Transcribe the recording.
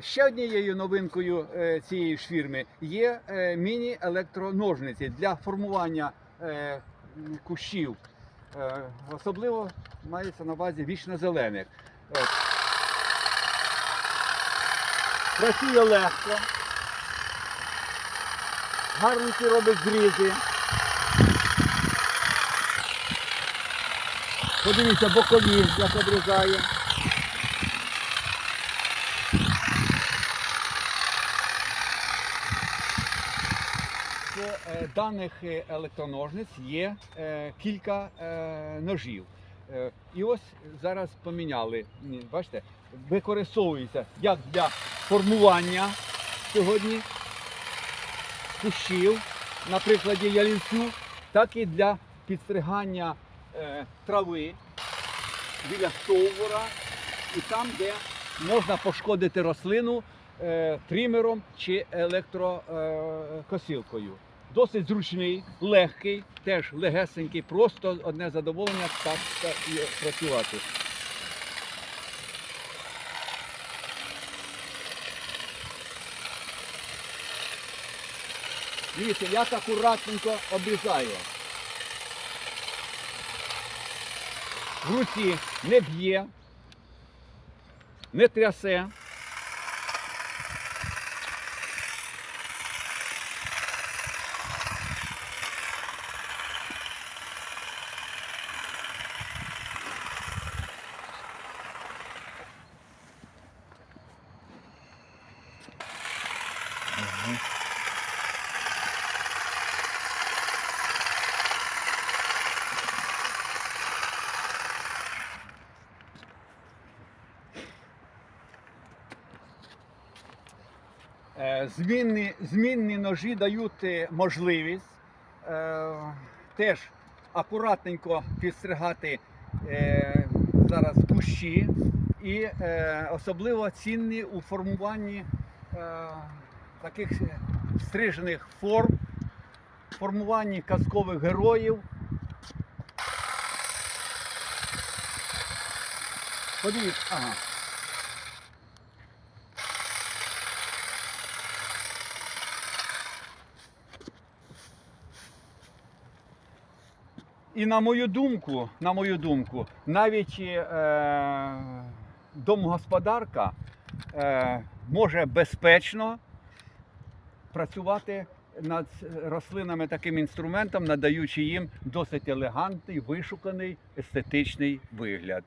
Ще однією новинкою е, цієї ж фірми є е, міні-електроножниці для формування е, кущів. Особливо мається на увазі вічно-зелених. От. Працює легко. Гарненькі робить зрізи. Подивіться, бокові, як обрізає. Даних е, електроножниць є е, кілька е, ножів. І ось зараз поміняли. Бачите, використовується як для формування сьогодні кущів, на прикладі ялінцю, так і для підстригання трави біля стовбура і там, де можна пошкодити рослину тримером чи електрокосілкою. Досить зручний, легкий, теж легесенький, просто одне задоволення так і працювати. Дивіться, як акуратненько обрізає. В руці не б'є, не трясе. Е, Змінні, змінні ножі дають е, можливість е, теж акуратненько підстригати е, зараз кущі і е, особливо цінні у формуванні е, таких е, стрижених форм, формуванні казкових героїв. Подивіться, ага. І на мою думку, на мою думку, навіть е, домогосподарка е, може безпечно працювати над рослинами таким інструментом, надаючи їм досить елегантний, вишуканий естетичний вигляд.